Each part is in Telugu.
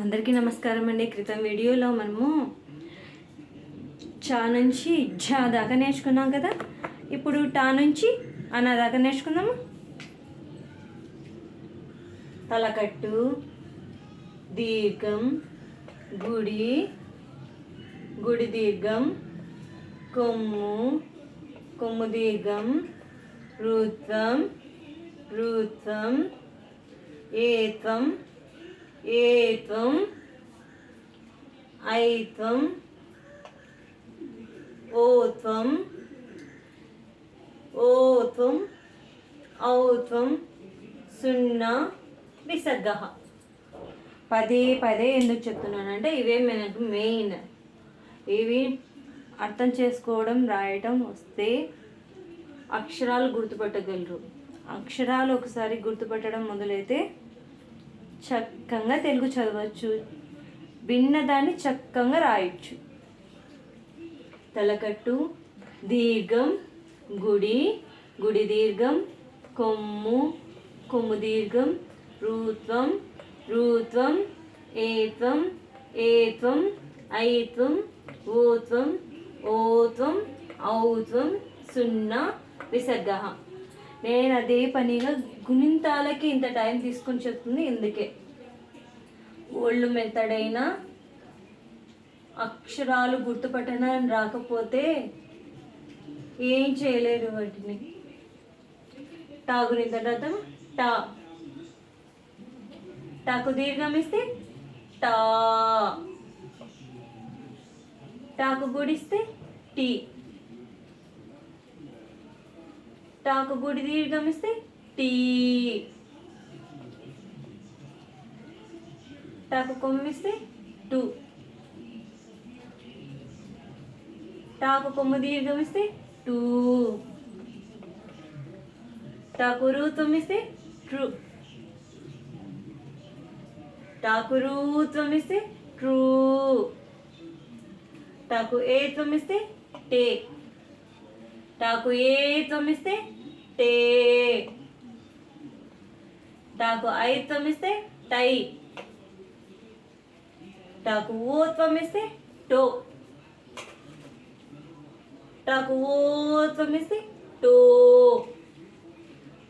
అందరికీ నమస్కారం అండి. క్రితం వీడియోలో మనము చా నుంచి ఝా దాకా నేర్చుకున్నాం కదా? ఇప్పుడు టా నుంచి అనా దాకా నేర్చుకుందాము? తలకట్టు దీర్ఘం గుడి గుడి దీర్ఘం కొమ్ము కొమ్ము దీర్ఘం రుత్వం రుత్వం ఏత్వం ఏత్వం ఐత్వం ఓత్వం ఓత్వం ఔత్వం సున్నా విసర్గ. పదే పదే ఎందుకు చెప్తున్నానంటే ఇవే మనకు మెయిన్. ఇవి అర్థం చేసుకోవడం రాయటం వస్తే అక్షరాలు గుర్తుపట్టగలరు. అక్షరాలు ఒకసారి గుర్తుపట్టడం మొదలైతే చక్కగా తెలుగు చదవచ్చు. విన్నదాన్ని చక్కగా రాయొచ్చు. తలకట్టు దీర్ఘం గుడి గుడి దీర్ఘం కొమ్ము కొమ్ము దీర్ఘం రూత్వం రూత్వం ఏత్వం ఏత్వం ఐత్వం ఓత్వం ఓత్వం ఔత్వం సున్నా విసర్గ. నేను అదే పనిగా గుణింతాలకి ఇంత టైం తీసుకొని చెప్తుంది ఇందుకే. ఒళ్ళు మెత్తడైన అక్షరాలు గుర్తుపట్టడం రాకపోతే ఏం చేయలేరు వాటిని. టా గురించి తర్వాత టా. టాకు దీర్ఘం ఇస్తే టా. Talk గుడిస్తే tea. టాకు గుడి దీర్ఘం ఇస్తే టీ టాకు కొమ్మిస్తే టూ టాకు కొమ్ము దీర్ఘం ఇస్తే టూ టాకు రూత్వం ఇస్తే ట్రూ టాకు రూత్వం ఇస్తే ట్రూ టాకు ఏత్వం ఇస్తే టే టాకు ఏత్వం ఇస్తే టే టాకు ఐత్వం ఇస్తే టై టాకు ఓత్వం ఇస్తే టో టాకు ఓత్వం ఇస్తే టో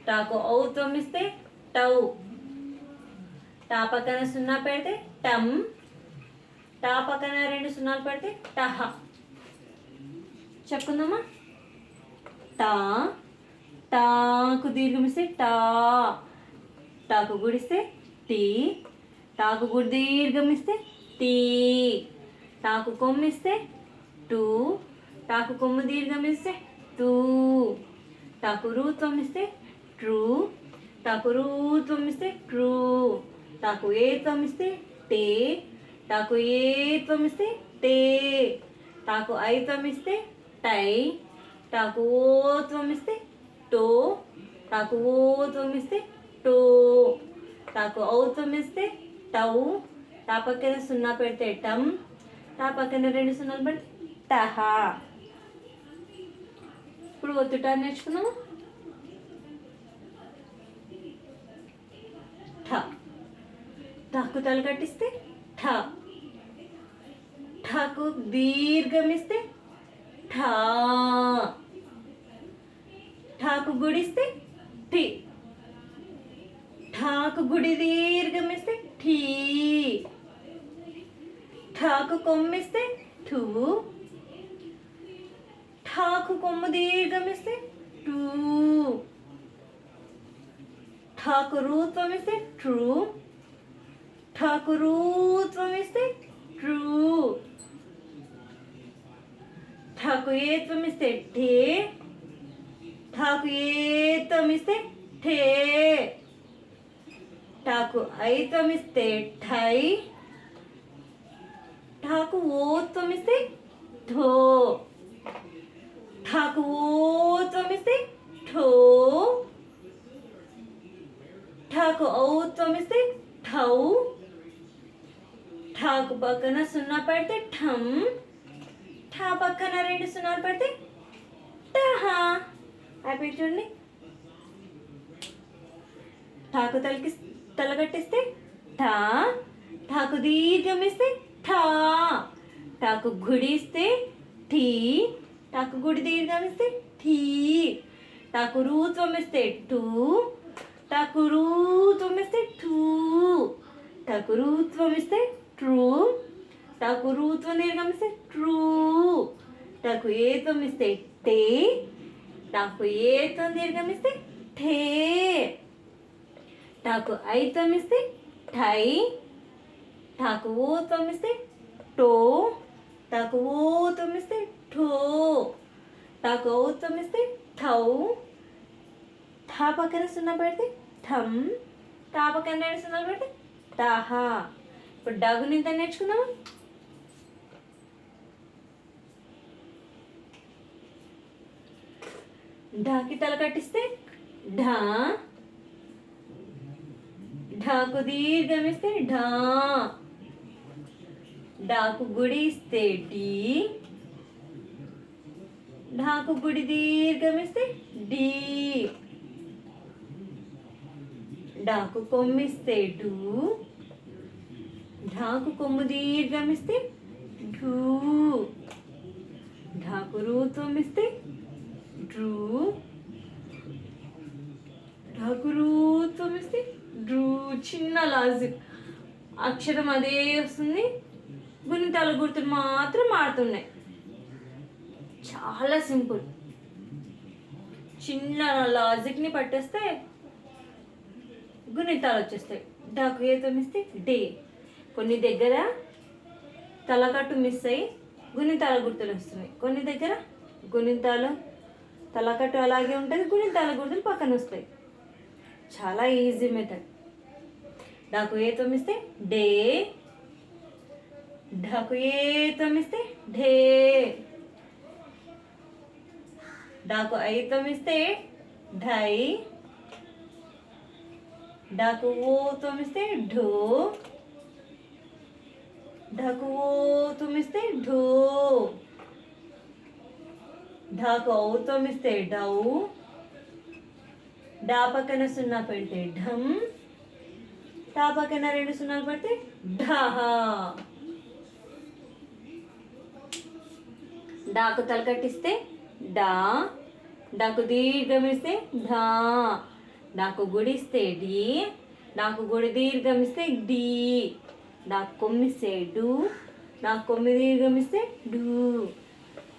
టాకు ఔత్వం ఇస్తే టౌ టా పక్కన సున్నా పెడితే టమ్ టా పక్కన రెండు సున్నాలు పెడితే టహ చెప్పుకుందామా టా టాకు దీర్ఘమిస్తే టా టాకు గుడిస్తే టీ టాకు గుడి దీర్ఘమిస్తే టీ టాకు కొమ్మిస్తే టూ టాకు కొమ్ము దీర్ఘమిస్తే టూ టాకు రూత్వం ఇస్తే ట్రూ టాకు రూత్వం ఇస్తే ట్రూ టాకు ఏత్వం ఇస్తే టే టాకు ఏత్వం ఇస్తే టే టాకు ఐత్వం ఇస్తే టై టాకు ఓత్వం ఇస్తే టో టాకు ఓత్వం ఇస్తే టో టాకు ఔత్వం ఇస్తే టౌ టా పక్కన సున్నా పెడితే టమ్ టా పక్కన రెండు సున్నాలు పెడితే టహ ఇప్పుడు ఒత్తుట నేర్చుకున్నాము ఠ. ఠకు తల కట్టిస్తే ఠ. దీర్ఘం దీర్ఘమిస్తే ఠా. ఠాకు గుడిస్తే ఠి ఠాకు గుడి దీర్ఘమిస్తే ఠీ ఠాకు కొమ్మిస్తే ఠూ ఠాకు కొమ్ము దీర్ఘమిస్తే టూ ఠాకు రూత్వం ఇస్తే ట్రూ ఠాకు రూత్వం ఇస్తే ట్రూ ఠాకు ఏత్వం ఇస్తే ఠే ఠాకు ఏత్వం ఇస్తే ఠే ఠాకు ఐత్వం ఇస్తే ఠై ఠాకు ఓత్వం ఇస్తే ఠో ఠాకు ఓత్వం ఇస్తే ఠో ఠాకు ఔత్వం ఇస్తే ఠౌ ఠాకు పక్కన సున్నా పెడితే ఠమ్ ఠా పక్కన రెండు సున్నాలు పెడితే టహా హ్యాపీ చూడండి ఠాకు తలకి తలగట్టిస్తే ఠా ఠాకు దీర్ఘం ఇస్తే ఠా టాకు గుడి ఇస్తే ఠీ టాకు గుడి దీర్ఘం ఇస్తే ఠీ టాకు రూత్వం ఇస్తే టూ టాకు రూత్వం ఇస్తే టూ టాకు రూత్వం ఇస్తే ట్రూ టాకు రూత్వం దీర్ఘం ఇస్తే ట్రూ టాకు ఏత్వం ఇస్తే టే టాకు ఏత్వం దీర్ఘం ఇస్తే ఠే టాకు ఐ ఇస్తే టై టాకు ఓ ఇస్తే టో టాకు ఓ ఇస్తే ఠో టాకు ఓ ఇస్తే ఠౌ ఠా పక్కన సున్నా పెడితే ఠమ్ టా పక్కన రెండు సున్నాలు పెడితే టాహా ఇప్పుడు డగుని ఇంత నేర్చుకుందామా ఢాకి తల కట్టిస్తే ఢా ఢాకు దీర్ఘమిస్తే ఢా డాకు గుడి ఇస్తే డి ఢాకు గుడి దీర్ఘమిస్తే డి డాకు కొమ్మిస్తే డు ఢాకు కొమ్ము దీర్ఘమిస్తే ఢూ ఢాకు రూత్వమిస్తే డ్రూ ఢాకు రూత్వమిస్తే డ్రూ చిన్న లాజిక్. అక్షరం అదే వస్తుంది. గుణితాల గుర్తులు మాత్రం మారుతున్నాయి. చాలా సింపుల్. చిన్న లాజిక్ని పట్టేస్తే గుణితాలు వచ్చేస్తాయి. డాకు ఏతో మిస్తే డే. కొన్ని దగ్గర తలకట్టు మిస్ అయ్యి గుణితాల గుర్తులు వస్తున్నాయి. కొన్ని దగ్గర గుణితాలు తలకట్టు అలాగే ఉంటుంది గుణితాల గుర్తులు పక్కన వస్తాయి. చాలా ఈజీ మెథడ్ డాకు ఏ తొమ్మిస్తే డే. ఢకు ఏ తొమ్మిస్తే ఢే డాకు ఐ తొమ్మిస్తే ఢై డాకు ఓ తొమ్మిస్తే ఢో. ఢకు ఓ తొమ్మిస్తే ఢో. ఢాకు ఔ తొమ్మిస్తే డౌ. డా పక్కన సున్నా పెడితే ఢమ్ టా పక్కన రెండు సున్నాలు పెడితే ఢహా. డాకు తలకట్టిస్తే డా డాకు దీర్ఘమిస్తే ఢా డాకు గుడిస్తే డి నాకు గుడి దీర్ఘమిస్తే డి నాకు కొమ్మిస్తే డు నాకు కొమ్మి దీర్ఘమిస్తే డు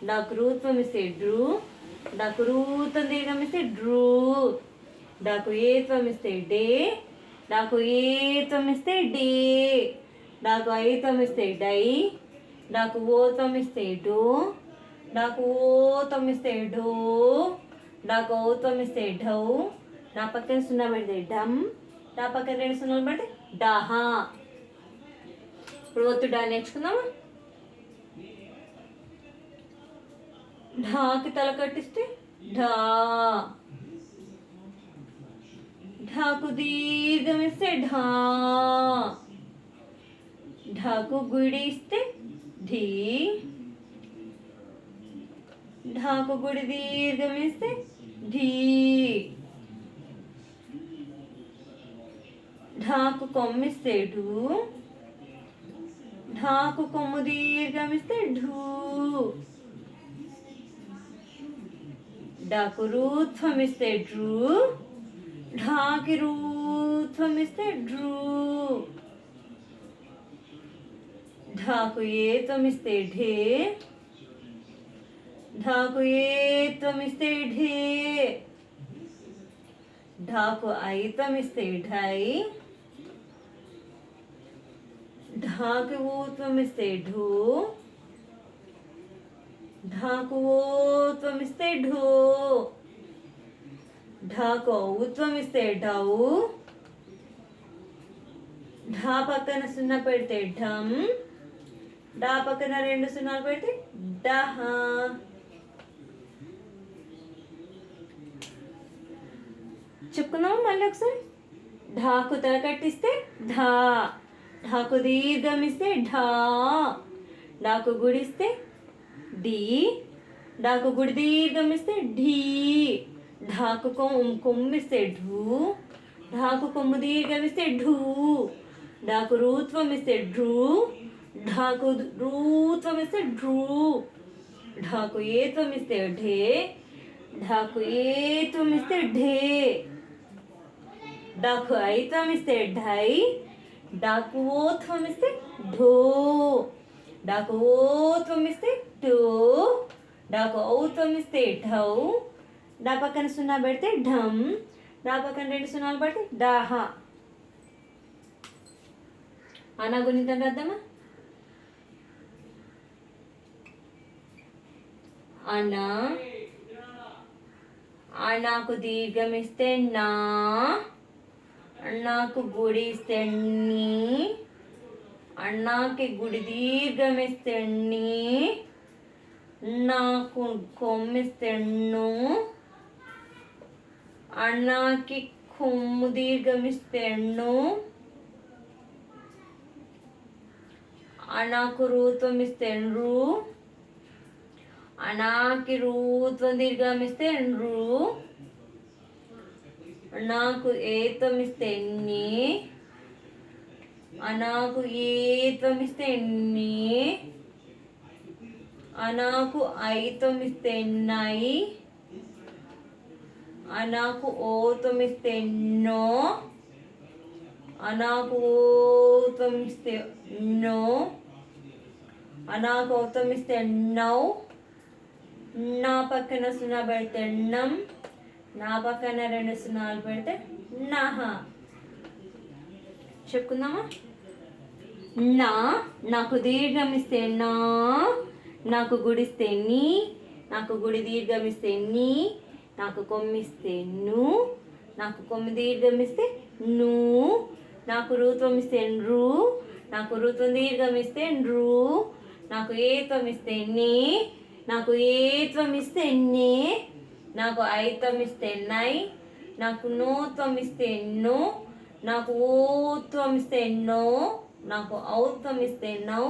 నాకు రూత్వం ఇస్తే డ్రూ నాకు రూతం దీర్ఘమిస్తే డ్రూ నాకు ఏత్వం ఇస్తే డే నాకు ఏత్వం ఇస్తే డే నాకు ఐత్వం ఇస్తే డై నాకు ఓత్వం ఇస్తే డో నాకు ఓత్వం ఇస్తే ఢో నాకు ఓత్వం ఇస్తే ఢౌ నా పక్కన సున్నా పెడితే డమ్ నా పక్కన రెండు సున్నాలు పెడితే డహా. ఇప్పుడు ఒత్తు డా నేర్చుకుందామా? ఢాకి తల కట్టిస్తే ఢా. ఢాకు దీర్ఘం ఇస్తే ఢా ఢాకు గుడి ఇస్తే ఢీ ఢాకు గుడి దీర్ఘమిస్తే ఢీ ఢాకు కొమ్మిస్తే ఢూ ఢాకు కొమ్ము దీర్ఘమిస్తే ఢూ డాకు రూత్వమిస్తే డ్రూ ఢాకి రూత్వమిస్తే డ్రూ ఢాకు ఏతమిస్తే ఢే ఢాకు ఏత్వమిస్తే ఢే ఢాకు ఐతమిస్తే ఢై ఢాకు ఊత్వమిస్తే ఢూ ఢాకు ఓత్వమిస్తే ఢో ఢాకు ఇస్తే ఢౌ. ఢా పక్కన సున్నా పెడితే ఢమ్ డా పక్కన రెండు సున్నాలు పెడితే డహ చెప్పుకుందామా మళ్ళీ ఒకసారి? ఢాకు తల కట్టిస్తే ఢా. ఢాకు దీర్ఘం ఇస్తే ఢా. డాకు గుడిస్తే డి డాకు గుడి దీర్ఘం ఇస్తే ఢీ. ఢాకు కొమ్ కొమ్మిస్తే ఢూ ఢాకు కొమ్ము దీర్ఘం ఇస్తే ఢూ డాకు రూత్వం ఇస్తే డ్రూ ఢాకు రూత్వం ఇస్తే డ్రూ ఢాకు ఏత్వం ఇస్తే ఢే ఢాకు ఏత్వం ఇస్తే ఢే డాకు ఐత్వం ఇస్తే ఢై డాకు ఓత్వం ఇస్తే ఢో డాకు ఓత్వం ఇస్తే టో డాకు ఔత్వం ఇస్తే ఢౌ డా పక్కన సున్నా పెడితే ఢమ్. డా పక్కన రెండు సున్నాలు పెడితే డాహ అనా గుణితం రాద్దామా? అనా. అనాకు దీర్ఘం ఇస్తే నా. అన్నాకు గుడి ఇస్తే నీ. అన్నాకి గుడి దీర్ఘం ఇస్తే నీ. నాకు కొమ్మిస్తే ను. అన్నాకి కొమ్ము దీర్ఘమిస్తే ను అనాకు రూత్వం ఇస్తే రు అనాకి రూత్వం దీర్ఘం ఇస్తే రు నాకు ఏత్వం ఇస్తే ఎన్ని అనాకు ఏత్వం ఇస్తే ఎన్ని అనాకు ఐత్వం ఇస్తే ఎన్నాయి అనాకు ఓత్వం ఇస్తే ఎన్నో అనాకు ఓత్వం నో అనాకు నౌ నా పక్కన సున్నా పెడితే నం నా పక్కన రెండు సున్నాలు పెడితే నహ. చెప్పుకుందామా? నా నాకు దీర్ఘం ఇస్తే నా నాకు గుడిస్తే నీ నాకు గుడి దీర్ఘం ఇస్తే నీ నాకు కొమ్మిస్తే ను నాకు కొమ్మి దీర్ఘం ఇస్తే ను నాకు రూత్వం ఇస్తే రు నాకు రుత్వం దీర్ఘం ఇస్తే రు నాకు ఏత్వం ఇస్తే నీ నాకు ఏత్వం ఇస్తే నే నాకు ఐత్వం ఇస్తే నై నాకు నోత్వం ఇస్తే నో నాకు ఓత్వం ఇస్తే నో నాకు ఔత్వం ఇస్తే నౌ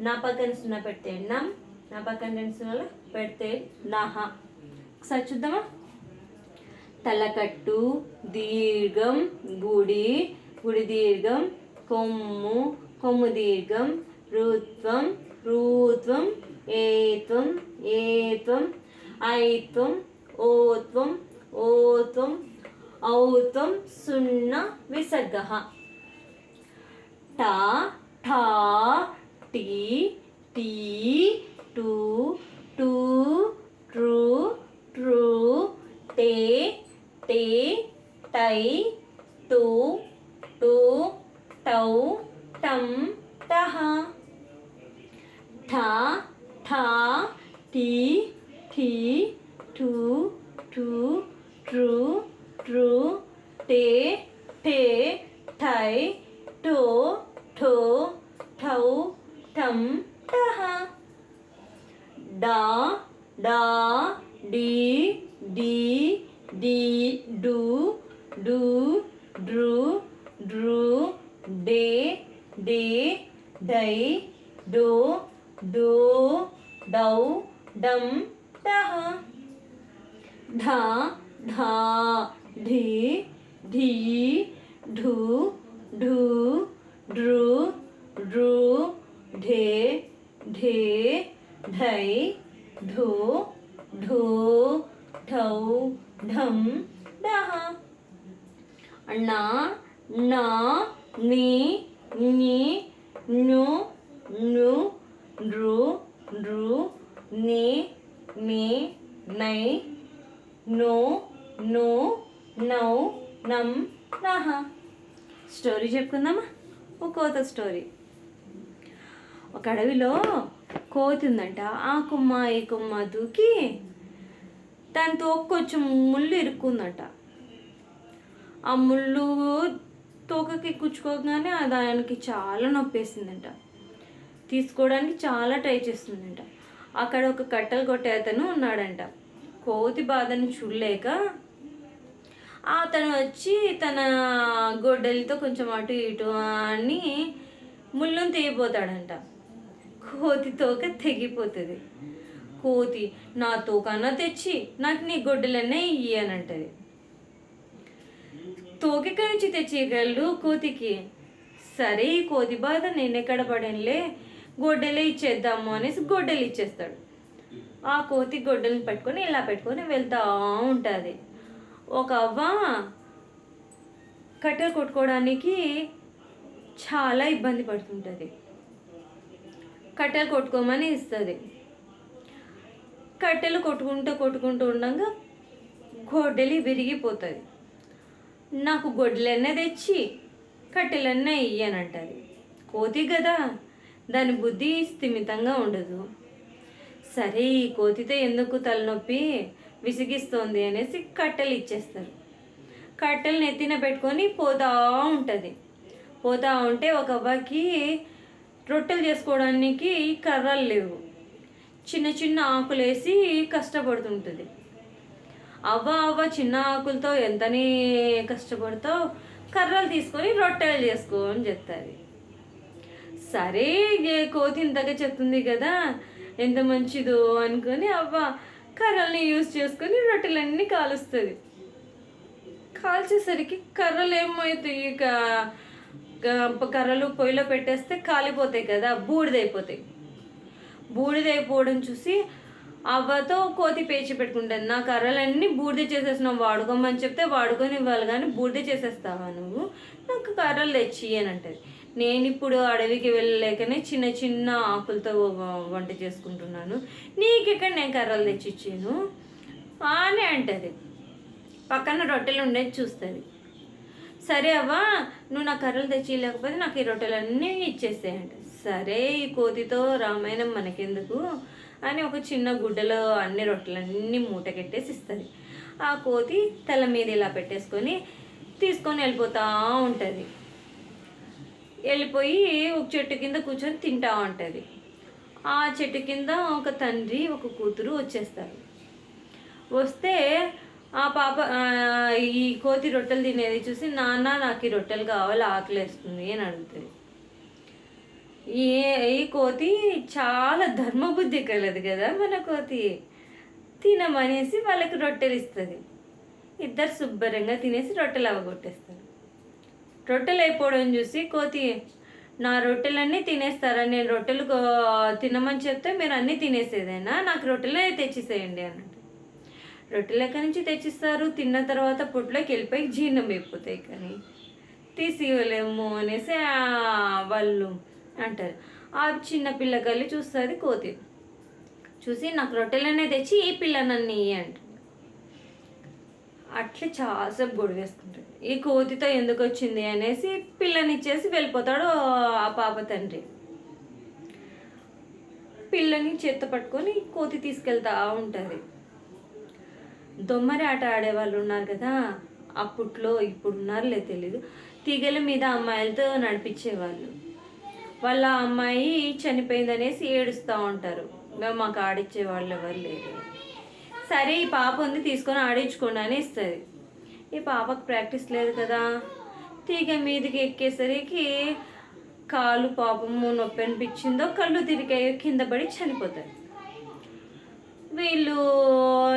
నా పక్కన సున్నా పెడితే నం నా పక్కన రెండు సున్నాలు పెడితే నహ. ఒకసారి చూద్దామా? తలకట్టు దీర్ఘం గుడి గుడి దీర్ఘం కొమ్ము కొమ్ము దీర్ఘం రుత్వం రూత్వం ఏత్వం ఏత్వం ఐత్వం ఓత్వం ఓత్వం ఔత్వం సున్న విసర్గ. టా ఠా టీ టీ టూ టూ ట్రూ ట్రూ టే టీ టై టు టు టౌ టం టహ. ఠా ఠా టీ ఠీ ఠూ ఠూ ట్రూ ట్రూ టే ఠే ఠై టో ఠో ఠౌ ఠం టహ డా డా డీ డీ డి డు డు డ్రు డ్రు డే డే డై డో డో డౌ డం డహ ఢా ఢా ఢీ ఢీ ఢూ ఢూ డ్రు డ్రు ఢే ఢే ఢై ఢో ఢో ఢౌ ఢం డహ అన్నా నా నీ నీ ను ను రు రు ని నే నై నో నో నౌ నం నహ స్టోరీ చెప్పుకుందామా? ఒక కోత స్టోరీ ఒక అడవిలో కోతి ఉందంట. ఆ కుమ్మ ఈ కుమ్మ దూకి దానితో కొంచెం ముళ్ళు ఇరుక్కుందంట. ఆ ముళ్ళు తోకకి కుచ్చుకోగానే దానికి చాలా నొప్పేసిందంట. తీసుకోవడానికి చాలా ట్రై చేస్తుందంట. అక్కడ ఒక కట్టెలు కొట్టే అతను ఉన్నాడంట. కోతి బాధను చూడలేక అతను వచ్చి తన గొడ్డలితో కొంచెం అటు ఇటు అని ముళ్ళును తెగిపోతాడంట కోతి తోక తెగిపోతుంది. కోతి నా తోకన్నా తెచ్చి నాకు నీ గొడ్డలన్నా ఇయ్యి అని అంటది. తోకెక్కడి నుంచి తెచ్చేయగలడు కోతికి? సరే ఈ కోతి బాధ నేను ఎక్కడ పడనులే? గొడ్డలే ఇచ్చేద్దాము అనేసి గొడ్డలు ఇచ్చేస్తాడు. ఆ కోతి గొడ్డలను పెట్టుకొని ఇలా పెట్టుకొని వెళ్తా ఉంటుంది. ఒక అవ్వ కట్టెలు కొట్టుకోవడానికి చాలా ఇబ్బంది పడుతుంటుంది. కట్టెలు కొట్టుకోమని ఇస్తుంది. కట్టెలు కొట్టుకుంటూ కొట్టుకుంటూ ఉండగా గొడ్డలి విరిగిపోతుంది. నాకు గొడ్డలన్నీ తెచ్చి కట్టెలన్నీ ఇయ్యనంటది. కోతి కదా దాని బుద్ధి స్థిమితంగా ఉండదు. సరే ఈ కోతితో ఎందుకు తలనొప్పి విసిగిస్తోంది అనేసి కట్టెలు ఇచ్చేస్తారు. కట్టెలు నెత్తిన పెట్టుకొని పోతా ఉంటుంది. పోతా ఉంటే ఒక అవ్వకి రొట్టెలు చేసుకోవడానికి కర్రలు లేవు. చిన్న చిన్న ఆకులేసి కష్టపడుతుంటుంది. అవ్వ అవ్వ చిన్న ఆకులతో ఎంతని కష్టపడతావు కర్రలు తీసుకొని రొట్టెలు చేసుకో అని చెప్తుంది సరే కోతి ఇంతగా చెప్తుంది కదా ఎంత మంచిదో అనుకొని అవ్వ కర్రల్ని యూజ్ చేసుకొని రొట్టెలన్నీ కాలుస్తుంది. కాల్చేసరికి కర్రలు ఏమవుతాయి? ఇక కర్రలు పొయ్యిలో పెట్టేస్తే కాలిపోతాయి కదా బూడిదైపోతాయి. బూడిదైపోవడం చూసి అవ్వతో కోతి పేచి పెట్టుకుంటుంది. నా కర్రలన్నీ బూడిద చేసేసినావు వాడుకోమని చెప్తే వాడుకొని ఇవ్వాలి కానీ బూడిద చేసేస్తావా నువ్వు? నాకు కర్రలు తెచ్చి అని అంటది. నేను ఇప్పుడు అడవికి వెళ్ళలేకనే చిన్న చిన్న ఆకులతో వంట చేసుకుంటున్నాను. నీకెక్కడ నేను కర్రలు తెచ్చిచ్చాను అని అంటది. పక్కన రొట్టెలు ఉండేది చూస్తుంది. సరే అవ్వా నువ్వు నా కర్రలు తెచ్చి లేకపోతే నాకు ఈ రొట్టెలన్నీ ఇచ్చేసేయంట సరే ఈ కోతితో రామాయణం మనకెందుకు? అని ఒక చిన్న గుడ్డలో అన్ని రొట్టెలన్నీ మూట కట్టేసి ఇస్తుంది. ఆ కోతి తల మీద ఇలా పెట్టేసుకొని తీసుకొని వెళ్ళిపోతూ ఉంటుంది. వెళ్ళిపోయి ఒక చెట్టు కింద కూర్చొని తింటా ఉంటుంది. ఆ చెట్టు కింద ఒక తండ్రి ఒక కూతురు వచ్చేస్తారు. వస్తే ఆ పాప ఈ కోతి రొట్టెలు తినేది చూసి నాన్న నాకు ఈ రొట్టెలు కావాలి ఆకలేస్తుంది అని అడుగుతుంది. ఈ ఈ కోతి చాలా ధర్మబుద్ధి కలదు కదా మన కోతి. తినమనేసి వాళ్ళకి రొట్టెలు ఇస్తుంది. ఇద్దరు శుభ్రంగా తినేసి రొట్టెలు అవగొట్టేస్తారు. రొట్టెలు అయిపోవడం చూసి కోతి నా రొట్టెలన్నీ తినేస్తారా? నేను రొట్టెలు కో- తినమని చెప్తే మీరు అన్నీ తినేసేదేనా? నాకు రొట్టెలే తెచ్చిసేయండి అన్నట్టు. రొట్టెలు ఎక్కడి నుంచి తెచ్చిస్తారు? తిన్న తర్వాత పొట్టులోకి వెళ్ళిపోయి జీర్ణం అయిపోతాయి కానీ. తీసి ఇవ్వలేము అనేసి వాళ్ళు అంటారు. ఆ చిన్న పిల్లకల్లి చూస్తుంది కోతి. చూసి నాకు రొట్టెలనే తెచ్చి ఈ పిల్లనన్నీ ఇయ్యి అట్లా చాలాసేపు గొడవేసుకుంటాడు ఈ కోతితో ఎందుకు వచ్చింది అనేసి పిల్లనిచ్చేసి వెళ్ళిపోతాడు ఆ పాప తండ్రి. పిల్లని చేత్త పట్టుకొని కోతి తీసుకెళ్తా ఉంటుంది. దొమ్మరి ఆట ఆడేవాళ్ళు ఉన్నారు కదా అప్పట్లో ఇప్పుడు ఉన్నారులే తెలీదు. తీగల మీద అమ్మాయిలతో నడిపించేవాళ్ళు. వాళ్ళ అమ్మాయి చనిపోయిందనేసి ఏడుస్తూ ఉంటారు. మేము మాకు ఆడిచ్చే వాళ్ళు ఎవరు లేరు. సరే ఈ పాప ఉంది తీసుకొని ఆడించుకోండి అని ఇస్తుంది ఈ పాపకు ప్రాక్టీస్ లేదు కదా. తీగ మీదకి ఎక్కేసరికి కాలు పాపము నొప్పి అనిపించిందో కళ్ళు తిరిగాయో కింద పడి చనిపోతారు. వీళ్ళు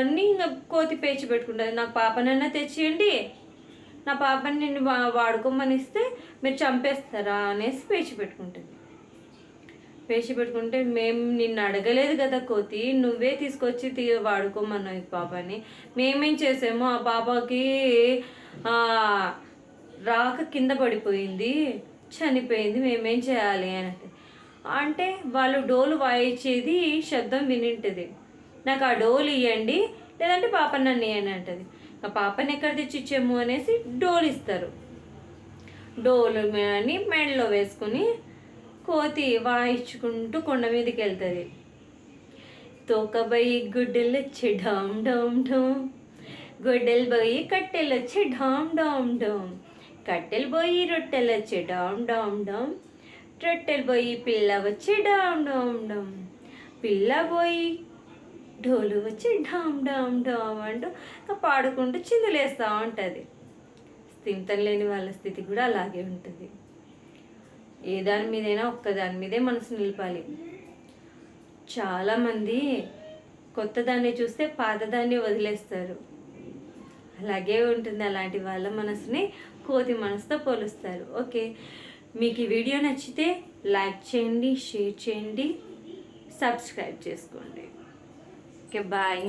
అన్నీ ఇంకా కోతి పేచి పెట్టుకుంటుంది నాకు పాపనన్నా తెచ్చేయండి నా పాపని నిన్ను వా- వాడుకోమని ఇస్తే మీరు చంపేస్తారా అనేసి పేచి పెట్టుకుంటుంది. పేచి పెట్టుకుంటే మేము నిన్ను అడగలేదు కదా కోతి నువ్వే తీసుకొచ్చి వాడుకోమన్నావు ఈ పాపని. మేమేం చేసాము ఆ పాపకి రాక కింద పడిపోయింది చనిపోయింది మేమేం చేయాలి అని అంటే. అంటే వాళ్ళు డోలు వాయించేది శబ్దం వినింటది. నాకు ఆ డోలు ఇవ్వండి లేదంటే పాప నన్ను అని అంటది. ఆ పాపని ఎక్కడ తెచ్చిచ్చాము అనేసి డోలు ఇస్తారు. డోలు అని మెడలో వేసుకుని కోతి వాయించుకుంటూ కొండ మీదకి వెళ్తుంది. తోకబోయి గుడ్డలు వచ్చి డామ్ డామ్ డామ్ గొడ్డలు పోయి కట్టెలు వచ్చి డామ్ డామ్ డామ్ కట్టెలు పోయి రొట్టెలు వచ్చి డామ్ డామ్ డామ్ రొట్టెలు పోయి పిల్ల వచ్చి డామ్ డామ్ డామ్ పిల్ల పోయి డోలు వచ్చి డామ్ డామ్ డామ్ అంటూ ఇంకా పాడుకుంటూ చిందులేస్తూ ఉంటుంది. స్థిమితం లేని వాళ్ళ స్థితి కూడా అలాగే ఉంటుంది. ఏ దాని మీదైనా ఒక్క దాని మీదే మనసు నిలపాలి. చాలామంది కొత్త దాన్ని చూస్తే పాతదాన్ని వదిలేస్తారు. అలాగే ఉంటుంది అలాంటి వాళ్ళ మనసుని కోతి మనసుతో పోలుస్తారు. ఓకే మీకు ఈ వీడియో నచ్చితే లైక్ చేయండి షేర్ చేయండి సబ్స్క్రైబ్ చేసుకోండి. Okay bye